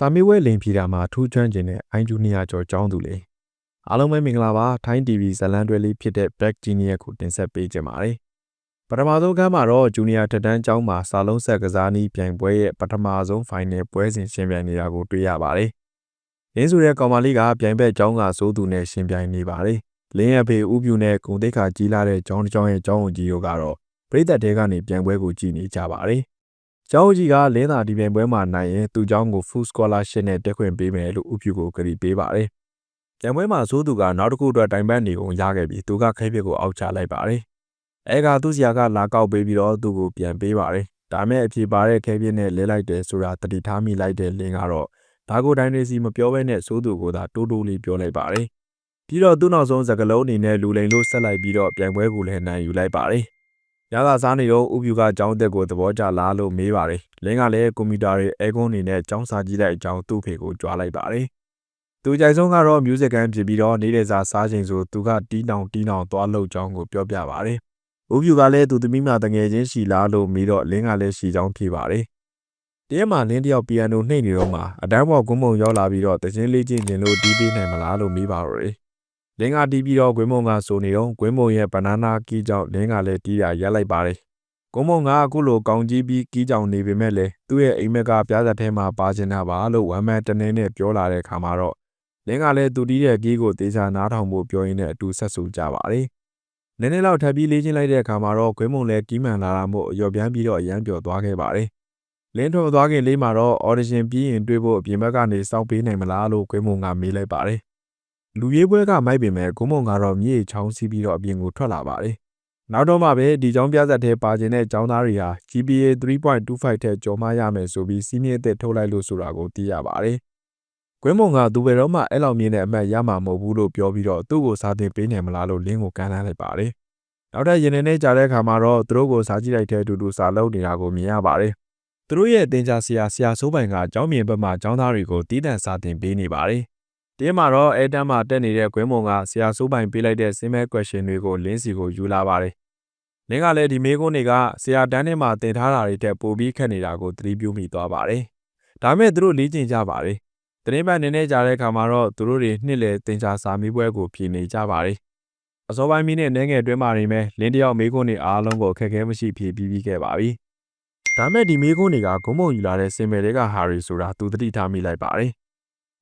စာမေးပွဲလိန်ဖြေတာမှာထူးချွမ်းခြင်းနဲ့အိုင်းဂျူနီယာကျော်ကျောင်းသူလေအားလုံးပဲမင်္ဂလာပါထိုင်း TV ဇတ်လန်တွဲလေးဖြစ်တဲ့ Black Genius ကိုတင်ဆက်ပေးကြပါမယ်ပထမဆုံးခန်းမှာတော့ဂျူနီယာထက်တန်းကျောင်းမှာစာလုံးဆက်ကစားနည်းပြိုင်ပွဲရဲ့ပထမဆုံးဖိုင်နယ်ပွဲစဉ်ရှင်ပြိုင်နေတာကိုတွေ့ရပါတယ်လင်းဆိုတဲ့ကောင်မလေးကပြိုင်ဘက်ကျောင်းကစိုးသူနဲ့ရှင်ပြိုင်နေပါတယ်လင်းရဖေဥပြူနဲ့ဂုံတိတ်ခါကြီးလာတဲ့ကျောင်းတစ်ကျောင်းရဲ့ကျောင်းဝင်ကြီးတို့ကတော့ပြည်သက်တဲကနေပြိုင်ပွဲကိုကြည့်နေကြပါတယ် ကျောင်းကြီးကလင်းသာဒီပြိုင်ပွဲမှာနိုင်ရင်သူ့ကျောင်းကို full scholarship နဲ့တက်ခွင့်ပေးမယ်လို့ဥပြူကိုကတိပေးပါတယ်။ပြိုင်ပွဲမှာစိုးသူကနောက်တစ်ခုအတွက်တိုင်ပတ်နေကုန်ရခဲ့ပြီးသူကခဲပြစ်ကိုအောက်ချလိုက်ပါတယ်။အဲကသူ့ဆရာကလာကောက်ပေးပြီးတော့သူ့ကိုပြန်ပေးပါတယ်။ဒါမဲ့အဖြေပါတဲ့ခဲပြစ်နဲ့လဲလိုက်တယ်ဆိုတာတတိထားမိလိုက်တဲ့လင်းကတော့ဒါကိုတိုင်းနေစီမပြောဘဲနဲ့စိုးသူကိုသာတိုးတိုးလေးပြောလိုက်ပါတယ်။ပြီးတော့သူ့နောက်ဆုံးစကလုံးအနေနဲ့လူလိန်လို့ဆက်လိုက်ပြီးတော့ပြိုင်ပွဲကိုလည်းနိုင်ယူလိုက်ပါတယ်။ ရသာစားနေတော့ဥပြူကကျောင်းတက်ကိုသဘောကျလားလို့မေးပါတယ်။လင်းကလည်းကွန်ပျူတာတွေအဲကွန်းနေနဲ့ကျောင်းစာကြည့်တဲ့အကြောင်းသူ့ဖေကိုကြွားလိုက်ပါတယ်။သူကြိုက်ဆုံးကတော့ music ကန်ဖြစ်ပြီးတော့နေတဲ့စားစားချိန်ဆိုသူကတီးတောင်တီးတောင်သွားလှုပ်ကြောင်းကိုပြောပြပါတယ်။ဥပြူကလည်းသူသမီးမတငယ်ချင်းရှိလားလို့မေးတော့လင်းကလည်းရှိကြောင်းဖြေပါတယ်။တရက်မှာလင်းတယောက်ပီယန်နိုနှိပ်နေတော့မှအတန်းပေါ်ကွန်းမုံရောက်လာပြီးတော့တခြင်းလေးချင်းတင်လို့တီးပေးနိုင်မလားလို့မေးပါတော့တယ်။ လင်းကတီးပြီးတော့ဂွင်းမုံကဆိုနေတော့ဂွင်းမုံရဲ့ဘနာနာကီးကြောင့်လင်းကလည်းတီးတာရက်လိုက်ပါတယ်။ဂွင်းမုံကအခုလိုကောင်းကြီးပြီးကီးကြောင်နေပေမဲ့လည်းသူ့ရဲ့အိမ်မက်ကပြားစက်ထဲမှာပါချင်တာပါလို့ဝမ်းမတနေနဲ့ပြောလာတဲ့ခါမှာတော့လင်းကလည်းသူတီးတဲ့ကီးကိုတေချာနားထောင်ဖို့ပြောရင်းနဲ့အတူဆက်ဆူကြပါတယ်။နည်းနည်းလောက်ထပ်ပြီးလေးချင်းလိုက်တဲ့အခါမှာတော့ဂွင်းမုံလည်းကီးမှန်လာတာမို့အယော်ပြန်ပြီးတော့အရန်ပျော်သွားခဲ့ပါတယ်။လင်းထွက်သွားခင်လေးမှာတော့ audition ပြီးရင်တွေ့ဖို့အပြင်ဘက်ကနေစောင့်ပေးနိုင်မလားလို့ဂွင်းမုံကမေးလိုက်ပါတယ် လူရေးပွဲကမိုက်ပင်မဲ့ဂုံးမုံကတော့မြေချောင်းစီးပြီးတော့အပြင်ကိုထွက်လာပါတယ်။နောက်တော့မှပဲဒီကျောင်းပြဆက်ထဲပါခြင်းတဲ့ကျောင်းသားတွေဟာ GPA 3.25ထက်ကျော်မရမယ်ဆိုပြီးစီးမြင့်အသစ်ထုတ်လိုက်လို့ဆိုတာကိုသိရပါတယ်။ကွင်းမုံကသူဘယ်တော့မှအဲ့လောက်မြင့်တဲ့အမှတ်ရမှာမဟုတ်ဘူးလို့ပြောပြီးတော့သူ့ကိုစာသင်ပေးနိုင်မလားလို့လင်းကိုကမ်းလှမ်းလိုက်ပါတယ်။နောက်ထပ်ရင်နေနဲ့ကြားတဲ့အခါမှာတော့သူတို့ကိုစာကြည့်လိုက်တဲ့အတူတူစာလုပ်နေတာကိုမြင်ရပါတယ်။သူတို့ရဲ့အတင်ကြားဆရာဆရာစိုးပိုင်ကကျောင်းမြင်ဘက်မှကျောင်းသားတွေကိုတီးတန့်စာသင်ပေးနေပါတယ်။ တင်းမှာတော့အဲတန်းမှာတက်နေတဲ့ကွင်းမုံကဆရာစိုးပိုင်ပေးလိုက်တဲ့စင်းမဲ question တွေကိုလင်းစီကိုယူလာပါတယ်။လင်းကလည်းဒီမေးခွန်းတွေကဆရာတန်းထဲမှာတင်ထားတာတွေတက်ပိုပြီးခက်နေတာကိုသတိပြုမိသွားပါတယ်။ဒါမဲ့သူတို့လေ့ကျင့်ကြပါတယ်။တင်းပတ်နေနေကြတဲ့အခါမှာတော့သူတို့တွေနှစ်လေတင်ချာစာမေးပွဲကိုဖြေနေကြပါတယ်။အစောပိုင်းမီးနဲ့နှဲငယ်တွင်းမှာနေမဲ့လင်းတယောက်မေးခွန်းတွေအားလုံးကိုခက်ခဲမရှိဖြေပြီးပြီးခဲ့ပါပြီ။ဒါမဲ့ဒီမေးခွန်းတွေကဂုံးမုံယူလာတဲ့စင်မယ်တွေကဟာရီဆိုတာသူသတိထားမိလိုက်ပါတယ်။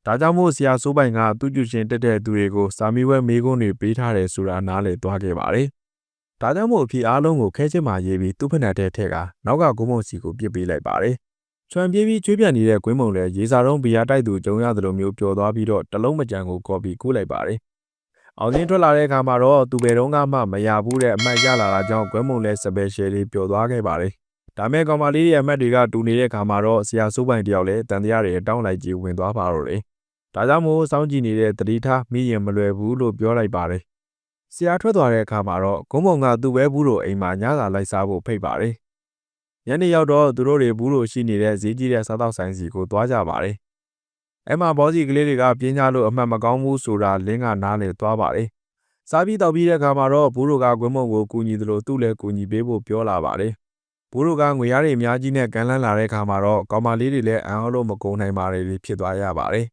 ဒါကြောင့်မို့ဆရာစိုးပိုင်ကသူ့ကျူရှင်တက်တဲ့သူတွေကိုစာမီဝဲမေးခွန်းတွေပေးထားတယ်ဆိုတာနားလည်သွားခဲ့ပါတယ်။ဒါကြောင့်မို့အဖြစ်အားလုံးကိုခဲချစ်မှရေးပြီးသူ့ဖက်နှက်တဲ့ထက်ကနောက်ကဂုံးမုံစီကိုပြစ်ပေးလိုက်ပါတယ်။ချွမ်ပြေးပြီးချွေးပြန်နေတဲ့ကွင်းမုံလည်းရေစာတုံးဘီယာတိုက်သူကြုံရသလိုမျိုးပျော်သွားပြီးတော့တလုံးမကြံကိုကော်ပီကူးလိုက်ပါတယ်။အောင်ချင်းထွက်လာတဲ့အခါမှာတော့သူဘယ်တော့မှမရဘူးတဲ့အမှတ်ရလာတာကြောင့်ကွင်းမုံလည်းစပယ်ရှယ်လေးပျော်သွားခဲ့ပါတယ်။ဒါမဲ့ကောင်မလေးရဲ့အမှတ်တွေကတူနေတဲ့အခါမှာတော့ဆရာစိုးပိုင်တယောက်လည်းတန်တရားတွေတောင်းလိုက်ကြီးဝင်သွားပါတော့တယ်။ ဒါကြောင့်မို့စောင့်ကြည့်နေတဲ့တတိထားမိရင်မလွယ်ဘူးလို့ပြောလိုက်ပါတယ်။ဆရာထွက်သွားတဲ့အခါမှာတော့ဂုံးမုံကသူ့ပဲဘူးတို့အိမ်မှာညစာလိုက်စားဖို့ဖိတ်ပါတယ်။ညနေရောက်တော့သူတို့တွေဘူးတို့ရှိနေတဲ့ဈေးကြီးတဲ့စားတောက်ဆိုင်စီကိုသွားကြပါတယ်။အဲ့မှာဘောစီကလေးတွေကပြင်းကြလို့အမှတ်မကောင်းဘူးဆိုတာလင်းကနားလေသွားပါတယ်။စားပြီးတောက်ပြီးတဲ့အခါမှာတော့ဘူးတို့ကဂွင်းမုံကိုကူညီသလိုသူ့လည်းကူညီပေးဖို့ပြောလာပါတယ်။ဘူးတို့ကငွေရည်အများကြီးနဲ့ကန်လန်းလာတဲ့အခါမှာတော့ကောင်မလေးတွေလည်းအံ့ဩလို့မကုန်နိုင်ပါလေဖြစ်သွားရပါတယ်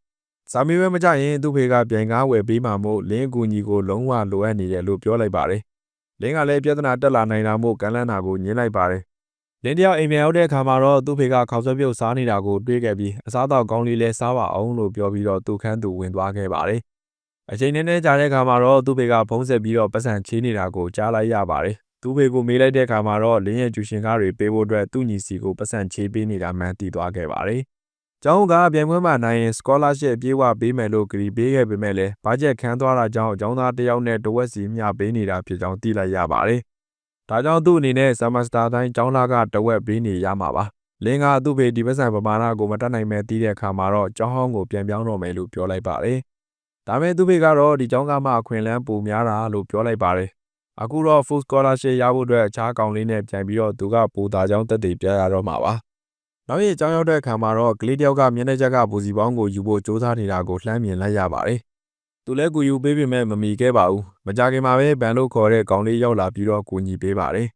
စာမေးပွဲမကြရင်သူ့ဖေကပြိုင်ကားဝယ်ပေးမှာမို့လင်းအကူညီကိုလုံးဝလိုအပ်နေတယ်လို့ပြောလိုက်ပါတယ်။လင်းကလည်းပြဿနာတက်လာနိုင်တာမို့ကမ်းလှမ်းတာကိုညင်းလိုက်ပါတယ်။လင်းတယောက်အိမ်ပြန်ရောက်တဲ့အခါမှာတော့သူ့ဖေကခေါက်ဆွဲပြုတ်စားနေတာကိုတွေးခဲ့ပြီးအစားတော့ကောင်းလေးလဲစားပါအောင်လို့ပြောပြီးတော့သူ့ခန်းသူဝင်သွားခဲ့ပါတယ်။အချိန်နဲ့နဲ့ကြာတဲ့အခါမှာတော့သူ့ဖေကဖုံးဆက်ပြီးတော့ပတ်စံချေးနေတာကိုကြားလိုက်ရပါတယ်။သူ့ဖေကိုမေးလိုက်တဲ့အခါမှာတော့လင်းရဲ့ကျူရှင်ကားတွေပေးဖို့အတွက်သူ့ညီစီကိုပတ်စံချေးပေးနေတာမှန်သိသွားခဲ့ပါတယ်။ ကျောင်းကပြိုင်ပွဲမှာနိုင်ရင် scholarship ပြေးဝပေးမယ်လို့ကတိပေးခဲ့ပေမဲ့လည်းဘာဂျက်ခန်းသွားတာကြောင့်ကျောင်းသားတယောက်နဲ့တဝက်စီမျှပေးနေတာဖြစ်ကြောင်းသိလိုက်ရပါတယ်။ဒါကြောင့်သူ့အနေနဲ့ semester တိုင်းကျောင်းသားကတဝက်ပေးနေရမှာပါ။လင်းကသူ့ဖေဒီပစံပမာဏကိုမတတ်နိုင်မဲ့တီးတဲ့အခါမှာတော့ကျောင်းဟောင်းကိုပြန်ပြောင်းတော့မယ်လို့ပြောလိုက်ပါတယ်။ဒါမဲ့သူ့ဖေကတော့ဒီကျောင်းကမှအခွင့်အလမ်းပိုများတာလို့ပြောလိုက်ပါတယ်။အခုတော့ full scholarship ရဖို့အတွက်အခြားကောင်လေးနဲ့ပြန်ပြီးတော့သူကပူတာကြောင်းတက်တည်ပြရတော့မှာပါ။ နောက်ရက်ကြောင်းရောက်တဲ့အခါမှာတော့ကလေးတယောက်ကမျက်နှာချက်ကပူစီပေါင်းကိုယူဖို့စူးစမ်းနေတာကိုလှမ်းမြင်လိုက်ရပါတယ်။သူလည်းကူယူပေးပေမဲ့မမီခဲ့ပါဘူး။မကြခင်မှာပဲဘန်လို့ခေါ်တဲ့ကောင်လေးရောက်လာပြီးတော့ကူညီပေးပါတယ်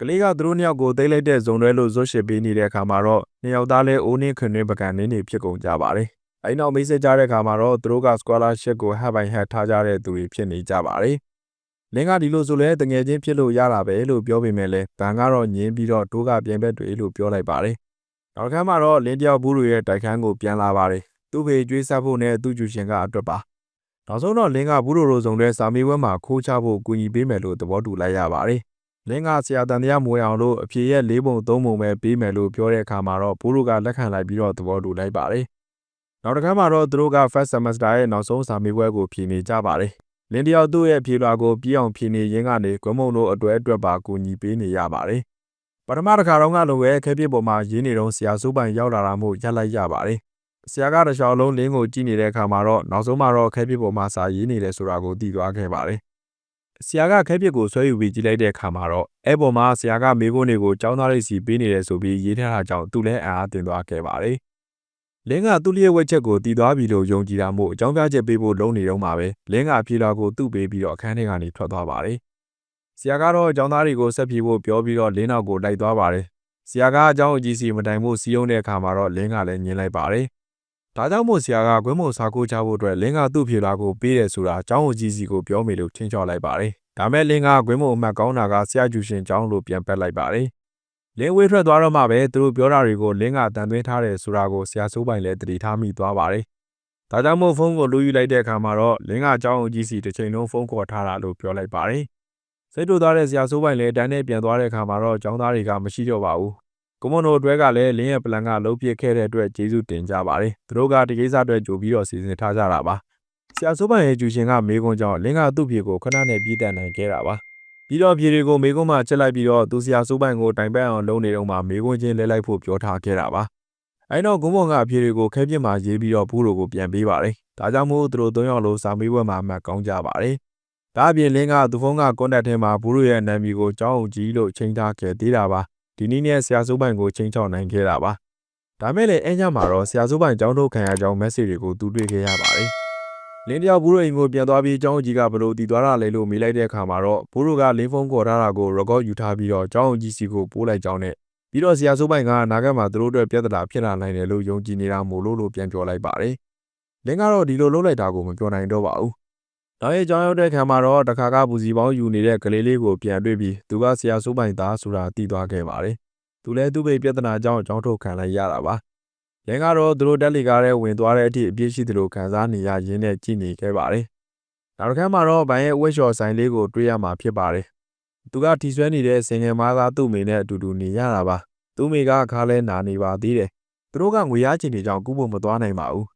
ကလေးကသူတို့နှစ်ယောက်ကိုသိမ့်လိုက်တဲ့ဇုံတွဲလို့ဇွတ်ရှစ်ပေးနေတဲ့အခါမှာတော့နှစ်ယောက်သားလဲအိုးနှင်းခွင်နှင်းပကံနှင်းတွေဖြစ်ကုန်ကြပါတယ်။အဲဒီနောက်မိတ်ဆက်ကြတဲ့အခါမှာတော့သူတို့က scholarship ကိုဟပ်ပိုင်ဟပ်ထားကြတဲ့သူတွေဖြစ်နေကြပါတယ်။လင်းကဒီလိုဆိုလဲတငယ်ချင်းဖြစ်လို့ရတာပဲလို့ပြောပေမဲ့လဲဘန်ကတော့ညင်းပြီးတော့တိုးကပြန်ဘက်တွေလို့ပြောလိုက်ပါတယ်။ နောက်ခါမှတော့လင်းတယောက်ဘူးတွေရဲ့တိုက်ခန်းကိုပြန်လာပါတယ်။သူ့ဖေကျွေးဆက်ဖို့နဲ့သူ့ကျူရှင်ကအတွက်ပါ။နောက်ဆုံးတော့လင်းကဘူးတို့လိုစုံတဲ့စာမေးပွဲမှာခိုးချဖို့ကူညီပေးမယ်လို့သဘောတူလိုက်ရပါတယ်။လင်းကဆရာတန်တရားမွေအောင်လို့အဖြေရဲ့၄ပုံ၃ပုံပဲပေးမယ်လို့ပြောတဲ့အခါမှာတော့ဘူးတို့ကလက်ခံလိုက်ပြီးတော့သဘောတူလိုက်ပါတယ်။နောက်တစ်ခါမှတော့သူတို့က first semester ရဲ့နောက်ဆုံးစာမေးပွဲကိုဖြေနေကြပါတယ်။လင်းတယောက်သူ့ရဲ့ဖြေလွှာကိုပြီးအောင်ဖြေနေရင်းကနေကွမ်မုံတို့အတွဲအတွက်ပါကူညီပေးနေရပါတယ်။ ပထမတစ်ခါတော့ကလိုပဲခဲပြစ်ပေါ်မှာရင်းနေတော့ဆရာစိုးပိုင်ရောက်လာတာမို့ရက်လိုက်ရပါတယ်။ဆရာကတစ်ချောင်းလုံးလင်းကိုကြည့်နေတဲ့အခါမှာတော့နောက်ဆုံးမှတော့ခဲပြစ်ပေါ်မှာစာရေးနေတယ်ဆိုတာကိုသိသွားခဲ့ပါတယ်။ဆရာကခဲပြစ်ကိုဆွဲယူပြီးကြည့်လိုက်တဲ့အခါမှာတော့အဲ့ပေါ်မှာဆရာကမိခိုးတွေကိုចောင်းသားလေးစီပေးနေတယ်ဆိုပြီးရေးထားတာကြောင့်သူလည်းအံ့အားသင့်သွားခဲ့ပါတယ်။လင်းကသူ့လျက်ဝက်ချက်ကိုတည်သွားပြီလို့ယုံကြည်တာမို့အကြောင်းပြချက်ပေးဖို့လုံးနေတော့မှာပဲလင်းကအပြေလာကိုသူ့ပေးပြီးတော့အခန်းထဲကနေထွက်သွားပါတယ်။ ဆရာကတော့အကြောင်းသားတွေကိုဆက်ပြေဖို့ပြောပြီးတော့လင်းနောက်ကိုလိုက်သွားပါတယ်။ဆရာကအကြောင်းအကြီးစီမတိုင်ဖို့စီးရုံးတဲ့အခါမှာတော့လင်းကလည်းညင်လိုက်ပါတယ်။ဒါကြောင့်မို့ဆရာကကွင်းမုံစာကိုချဖို့အတွက်လင်းကသူ့ဖြေလာကိုပေးတယ်ဆိုတာအကြောင်းအကြီးစီကိုပြောမိလို့ထင်ချော်လိုက်ပါတယ်။ဒါမဲ့လင်းကကွင်းမုံအမှတ်ကောင်းတာကဆရာကျူရှင်ကျောင်းလို့ပြန်ပက်လိုက်ပါတယ်။လင်းဝေးထွက်သွားတော့မှပဲသူတို့ပြောတာတွေကိုလင်းကတန်သွင်းထားတယ်ဆိုတာကိုဆရာစိုးပိုင်လည်းတတိထားမိသွားပါတယ်။ဒါကြောင့်မို့ဖုန်းကိုလူယူလိုက်တဲ့အခါမှာတော့လင်းကအကြောင်းအကြီးစီတစ်ချိန်လုံးဖုန်းခေါ်ထားတာလို့ပြောလိုက်ပါတယ်။ စိတ်တူသွားတဲ့ဆရာစိုးပိုင်လည်းတန်းနဲ့ပြန်သွားတဲ့အခါမှာတော့ကျောင်းသားတွေကမရှိတော့ပါဘူး။ကွန်မွန်တို့အတွဲကလည်းလင်းရဲ့ပလန်ကလုံးပြစ်ခဲ့တဲ့အတွက်ကျေးဇူးတင်ကြပါတယ်။သူတို့ကဒီကိစ္စအတွက်ကြိုပြီးတော့စီစဉ်ထားကြတာပါ။ဆရာစိုးပိုင်ရဲ့ကျူရှင်ကမေးခွန်းကြောင့်လင်းကသူ့ဖြေကိုခဏနဲ့ပြည်တန်နိုင်ခဲ့တာပါ။ပြီးတော့ဖြေတွေကိုမေးခွန်းမှချက်လိုက်ပြီးတော့သူဆရာစိုးပိုင်ကိုတိုင်ပတ်အောင်လုပ်နေတော့မှမေးခွန်းချင်းလဲလိုက်ဖို့ပြောထားခဲ့တာပါ။အဲတော့ဂုံးဘုံကအဖြေတွေကိုခဲပြစ်မှရေးပြီးတော့ဘူးတို့ကိုပြန်ပေးပါတယ်။ဒါကြောင့်မို့သူတို့သုံးယောက်လုံးစာမေးပွဲမှာအမှတ်ကောင်းကြပါတယ်။ ဒါအပြင်လင်းကသူဖုန်းကကွန်တက်ထဲမှာဘူးတို့ရဲ့နာမည်ကိုကြောင်းအောင်ကြီးလို့ချိန်ထားခဲ့သေးတာပါ။ဒီနည်းနဲ့ဆရာစိုးပိုင်ကိုချိန်ချောက်နိုင်ခဲ့တာပါ။ဒါမဲ့လည်းအဲညမှာတော့ဆရာစိုးပိုင်ကြောင်းထုတ်ခံရကြောင်း message တွေကိုသူတွေ့ခဲ့ရပါတယ်။လင်းတယောက်ဘူးတို့အိမ်ကိုပြန်သွားပြီးကျောင်းကြီးကဘလို့တည်သွားတာလဲလို့မေးလိုက်တဲ့အခါမှာတော့ဘူးတို့ကလင်းဖုန်းခေါ်ထားတာကို record ယူထားပြီးတော့ကျောင်းကြီးစီကိုပို့လိုက်ကြောင်းနဲ့ပြီးတော့ဆရာစိုးပိုင်ကနာဂတ်မှာသူတို့အတွက်ပြဿနာဖြစ်လာနိုင်တယ်လို့ယုံကြည်နေတာမို့လို့လို့ပြန်ပြောလိုက်ပါတယ်။လင်းကတော့ဒီလိုလုပ်လိုက်တာကိုမပြောနိုင်တော့ပါဘူး။ နောက်ရဲ့ကျောင်းရောက်တဲ့ခံမှာတော့တခါကပူစီပေါင်းယူနေတဲ့ကလေးလေးကိုပြန်တွေ့ပြီးသူကဆရာစိုးပိုင်သားဆိုတာသိသွားခဲ့ပါတယ်။သူလည်းသူ့ဘေးပြဿနာကြောင့်ကျောင်းထုတ်ခံလိုက်ရတာပါ။လင်းကတော့သူတို့တက်လီကားတဲ့ဝင်သွားတဲ့အထိအပြည့်ရှိသလိုခံစားနေရရင်းနဲ့ကြည်နေခဲ့ပါတယ်။နောက်တစ်ခါမှာတော့ဘိုင်းရဲ့ဝက်လျှော်ဆိုင်လေးကိုတွေ့ရမှာဖြစ်ပါတယ်။သူကထီဆွဲနေတဲ့စင်ငယ်မားသားသူ့မိနဲ့အတူတူနေရတာပါ။သူ့မိကခါလဲနာနေပါသေးတယ်။သူတို့ကငွေရချင်နေကြောင်ကူးဖို့မသွားနိုင်ပါဘူး။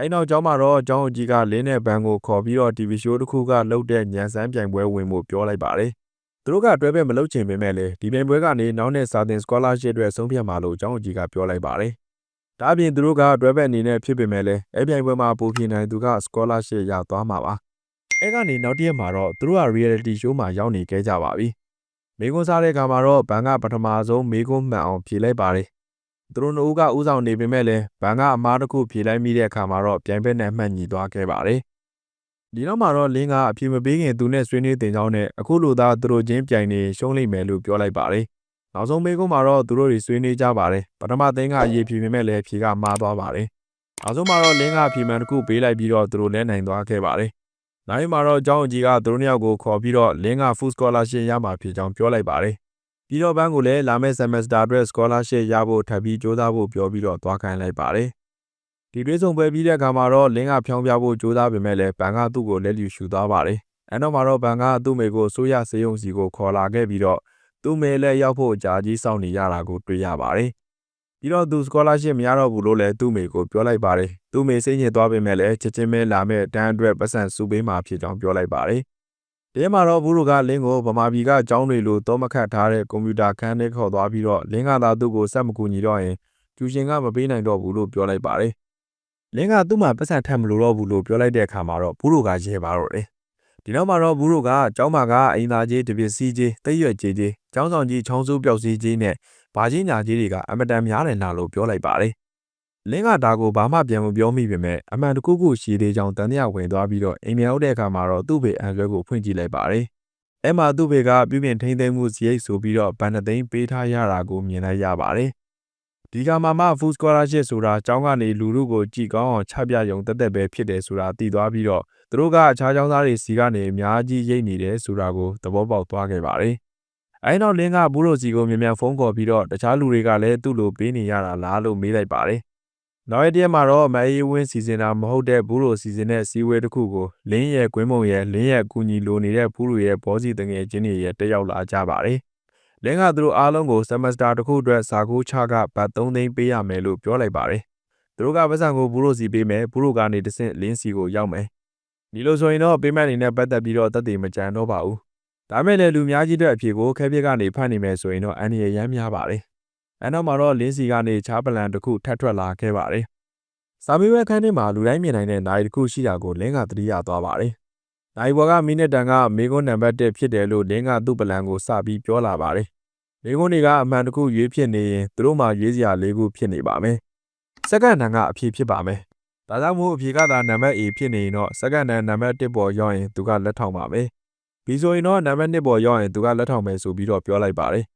အဲ့နောက်ကျောင်းမှာတော့ကျောင်းအကြီးကလင်းနဲ့ဘန်ကိုခေါ်ပြီးတော့ TV show တစ်ခုကလှုပ်တဲ့ညံစမ်းပြိုင်ပွဲဝင်ဖို့ပြောလိုက်ပါတယ်။သူတို့ကတွဲဘက်မလုပ်ချင်ပေမဲ့လေဒီပြိုင်ပွဲကနေနောက်နဲ့စာသင် scholarship အတွက်ဆုံးဖြတ်မှာလို့ကျောင်းအကြီးကပြောလိုက်ပါတယ်။ဒါအပြင်သူတို့ကတွဲဘက်အနေနဲ့ဖြစ်ပေမဲ့လေအဲ့ပြိုင်ပွဲမှာပိုဖြေနိုင်သူက scholarship ရသွားမှာပါ။အဲကနေနောက်တစ်ရက်မှာတော့သူတို့က reality show မှာရောက်နေခဲ့ကြပါပြီ။မေကွန်းစားတဲ့အခါမှာတော့ဘန်ကပထမဆုံးမေကွန်းမှန်အောင်ဖြေလိုက်ပါတယ်။ သူတို့နှစ်ဦးကဥဆောင်နေပေမဲ့လည်းဘန်ကအမားတစ်ခုဖြေလိုက်မိတဲ့အခါမှာတော့ပြိုင်ဘက်နဲ့မှတ်ညီသွားခဲ့ပါတယ်။ဒီနောက်မှာတော့လင်းကအဖြေမပေးခင်သူနဲ့ဆွေးနွေးတင်ကြောင်းနဲ့အခုလိုသာသူတို့ချင်းပြိုင်နေရှုံးလိမ့်မယ်လို့ပြောလိုက်ပါတယ်။နောက်ဆုံးမေကွန်းမှာတော့သူတို့တွေဆွေးနွေးကြပါတယ်။ပထမသိန်းကအရေးဖြေပေမဲ့လည်းဖြေကမှားသွားပါတယ်။နောက်ဆုံးမှာတော့လင်းကအဖြေမှန်တစ်ခုပေးလိုက်ပြီးတော့သူတို့လဲနိုင်သွားခဲ့ပါတယ်။နိုင်မှာတော့အကြောင်းအကြီးကသူတို့နှစ်ယောက်ကိုခေါ်ပြီးတော့လင်းက full scholarship ရမှာဖြစ်ကြောင်းပြောလိုက်ပါတယ်။ ပြီးတော့ဘန်းကိုလည်းလာမယ့် semester အတွက် scholarship ရဖို့ထပ်ပြီးကြိုးစားဖို့ပြောပြီးတော့သွားခိုင်းလိုက်ပါတယ်။ဒီတွေးဆုံပွဲပြီးတဲ့အခါမှာတော့လင်းကဖြောင်းပြဖို့ကြိုးစားပေမဲ့လည်းဘန်ကသူ့ကိုလက်လျူရှူသွားပါတယ်။အဲတော့မှာတော့ဘန်ကသူ့မိကိုဆိုးရစေယုံစီကိုခေါ်လာခဲ့ပြီးတော့သူ့မိလည်းရောက်ဖို့အကြာကြီးစောင့်နေရတာကိုတွေ့ရပါတယ်။ပြီးတော့သူ scholarship မရတော့ဘူးလို့လည်းသူ့မိကိုပြောလိုက်ပါတယ်။သူ့မိစိတ်ညစ်သွားပေမဲ့လည်းချက်ချင်းပဲလာမဲ့တန်းအတွက်ပတ်စံစုပေးမှာဖြစ်ကြောင်းပြောလိုက်ပါတယ်။ တဲမှာတော့ဘူးတို့ကလင်းကိုဗမာပြည်ကအကြောင်းတွေလိုတော့မခတ်ထားတဲ့ကွန်ပျူတာခန်းထဲခေါ်သွားပြီးတော့လင်းကသာသူ့ကိုစက်မကူညီတော့ရင်ကျူရှင်ကမပေးနိုင်တော့ဘူးလို့ပြောလိုက်ပါတယ်။လင်းကသူ့မှာပတ်စံထပ်မလို့တော့ဘူးလို့ပြောလိုက်တဲ့အခါမှာတော့ဘူးတို့ကရဲပါတော့တယ်။ဒီနောက်မှာတော့ဘူးတို့ကကျောင်းမှာကအင်သာကြီးတပစ်စီးကြီးတိတ်ရွက်ကြီးကြီးကျောင်းဆောင်ကြီးချောင်းစိုးပျောက်စီးကြီးနဲ့ဘာကြီးညာကြီးတွေကအမတန်များတယ်နာလို့ပြောလိုက်ပါတယ်။ လင်းကဒါကိုဘာမှပြန်မပြောမိပေမဲ့အမှန်တကူကူရှည်သေးကြောင်တန်တရားဝင်သွားပြီးတော့အိမ်မြောက်တဲ့အခါမှာတော့သူ့ဖေအန်ဆွဲကိုဖွင့်ကြည့်လိုက်ပါတယ်။အဲ့မှာသူ့ဖေကပြုပြင်ထိန်းသိမ်းမှုစရိတ်ဆိုပြီးတော့ဗန်နှစ်သိန်းပေးထားရတာကိုမြင်လိုက်ရပါတယ်ဒီကမှာမှ food scholarship ဆိုတာအကြောင်းကနေလူလူကိုကြည်ကောင်းအောင်ချပြရုံတက်တက်ပဲဖြစ်တယ်ဆိုတာသိသွားပြီးတော့သူတို့ကအခြားចောင်းသားတွေစီကနေအများကြီးရိတ်နေတယ်ဆိုတာကိုသဘောပေါက်သွားခဲ့ပါတယ်အဲ့နောက်လင်းကဘူးတို့စီကိုမြန်မြန်ဖုန်းခေါ်ပြီးတော့တခြားလူတွေကလည်းသူ့လိုပေးနေရတာလားလို့မေးလိုက်ပါတယ် နောက်ရက်တရက်မှာတော့မအေးဝင်းစီစဉ်တာမဟုတ်တဲ့ဘူးတို့စီစဉ်တဲ့စီဝဲတစ်ခုကိုလင်းရဲ့ကွင်းမုံရဲ့လင်းရဲ့အကူညီလိုနေတဲ့ဘူးတို့ရဲ့ဘောစီတငယ်ချင်းတွေရဲ့တက်ရောက်လာကြပါတယ်။လင်းကသူတို့အားလုံးကို semester တစ်ခုအတွက်စာကိုချကဘတ်3သိန်းပေးရမယ်လို့ပြောလိုက်ပါတယ်။သူတို့ကပတ်စံကိုဘူးတို့စီပေးမယ်ဘူးတို့ကနေတဆင့်လင်းစီကိုရောက်မယ်။ဒီလိုဆိုရင်တော့ပေးမဲ့အနေနဲ့ပတ်သက်ပြီးတော့တက်တည်မကြံတော့ပါဘူး။ဒါမဲ့လည်းလူများကြီးအတွက်အဖြေကိုခဲပြက်ကနေဖတ်နေမယ်ဆိုရင်တော့အန်ဒီရရမ်းများပါတယ်။ အဲနောက်မှာတော့လင်းစီကနေချားပလန်တစ်ခုထပ်ထွက်လာခဲ့ပါတယ်။စာမေးပွဲခန်းထဲမှာလူတိုင်းမြင်နိုင်တဲ့နိုင်တစ်ခုရှိတာကိုလင်းကသတိရသွားပါတယ်။နိုင်ဘော်ကမိနစ်တန်ကမေကွန်းနံပါတ်1ဖြစ်တယ်လို့လင်းကသူ့ပလန်ကိုစပြီးပြောလာပါတယ်။မေကွန်းတွေကအမှန်တခုရွေးဖြစ်နေရင်သူတို့မှရွေးစရာ၄ခုဖြစ်နေပါမယ်။စက္ကန့်တန်ကအဖြေဖြစ်ပါမယ်။ဒါကြောင့်မို့အဖြေကသာနံပါတ် A ဖြစ်နေရင်တော့စက္ကန့်တန်နံပါတ်1ပေါ်ရောက်ရင်သူကလက်ထောင်ပါမယ်။ပြီးဆိုရင်တော့နံပါတ်2ပေါ်ရောက်ရင်သူကလက်ထောင်မယ်ဆိုပြီးတော့ပြောလိုက်ပါတယ်။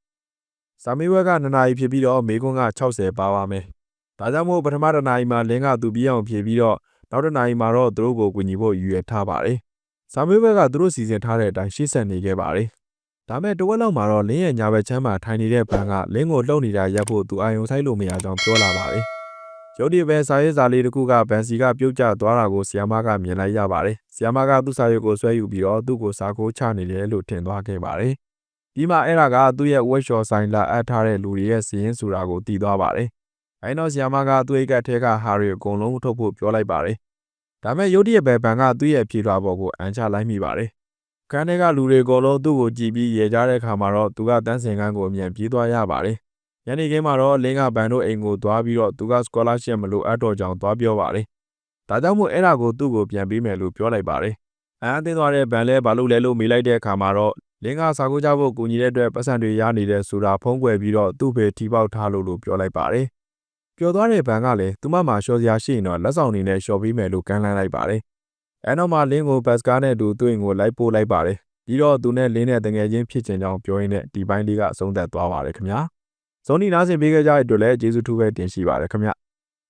စာမေးပွဲက2နာရီဖြစ်ပြီးတော့မေကွန်းက60ပါပါမယ်။ဒါကြောင့်မို့ပထမတစ်နာရီမှာလင်းကသူပြီးအောင်ဖြေပြီးတော့နောက်တစ်နာရီမှာတော့သူတို့ကိုကူညီဖို့ရည်ရွယ်ထားပါတယ်။စာမေးပွဲကသူတို့စီစဉ်ထားတဲ့အတိုင်းရှေ့ဆက်နေခဲ့ပါတယ်။ဒါမဲ့တဝက်လောက်မှာတော့လင်းရဲ့ညာဘက်ချမ်းမှာထိုင်နေတဲ့ဘန်ကလင်းကိုလှုပ်နေတာရပ်ဖို့သူအာယုံဆိုင်လို့မရကြောင်းပြောလာပါတယ်။ရုတ်တရက်ပဲစာရေးစာလေးတစ်ခုကဘန်စီကပြုတ်ကျသွားတာကိုဆီယာမကမြင်လိုက်ရပါတယ်။ဆီယာမကသူ့စာရွက်ကိုဆွဲယူပြီးတော့သူ့ကိုစာကိုချနေတယ်လို့ထင်သွားခဲ့ပါတယ်။ ပြီးမှအဲ့ဒါကသူ့ရဲ့ဝက်ရှော်ဆိုင်လာအပ်ထားတဲ့လူတွေရဲ့စီးရင်ဆိုတာကိုသိသွားပါတယ်။အဲနောက်ဆီယာမကသူ့အိတ်ကထဲကဟာရီကိုအကုန်လုံးထုတ်ဖို့ပြောလိုက်ပါတယ်။ဒါမဲ့ရုတ်တရက်ပဲဘန်ကသူ့ရဲ့ဖြေလွှာပေါ်ကိုအန်ချလိုက်မိပါတယ်။ခန်းထဲကလူတွေအကုန်လုံးသူ့ကိုကြည့်ပြီးရေကြတဲ့အခါမှာတော့သူကတန်းစင်ကန်းကိုအမြန်ပြေးသွားရပါတယ်။ညနေခင်းမှာတော့လင်းကဘန်တို့အိမ်ကိုသွားပြီးတော့သူက scholarship မလို့အပ်တော့ကြောင်သွားပြောပါတယ်။ဒါကြောင့်မို့အဲ့ဒါကိုသူ့ကိုပြန်ပေးမယ်လို့ပြောလိုက်ပါတယ်။အန်အသင်းသွားတဲ့ဘန်လဲဘာလို့လဲလို့မေးလိုက်တဲ့အခါမှာတော့ လင်းကစာကိုကြဖို့ကူညီတဲ့အတွက်ပတ်စံတွေရနေတဲ့ဆိုတာဖုံးကွယ်ပြီးတော့သူ့ဖေထီပေါက်ထားလို့လို့ပြောလိုက်ပါတယ်။ပျော်သွားတဲ့ဘန်ကလည်းသူမမှာလျှော်စရာရှိရင်တော့လက်ဆောင်အနေနဲ့လျှော်ပေးမယ်လို့ကမ်းလှမ်းလိုက်ပါတယ်။အဲနောက်မှာလင်းကိုဘတ်စကားနဲ့အတူသူ့အိမ်ကိုလိုက်ပို့လိုက်ပါတယ်။ပြီးတော့သူနဲ့လင်းနဲ့တငယ်ချင်းဖြစ်ချင်ကြောင်းပြောရင်းနဲ့ဒီပိုင်းလေးကအဆုံးသတ်သွားပါတယ်ခင်ဗျာ။ဇွန်နီနားဆင်ပေးခဲ့ကြတဲ့အတွက်လည်းကျေးဇူးထူးပဲတင်ရှိပါတယ်ခင်ဗျာ။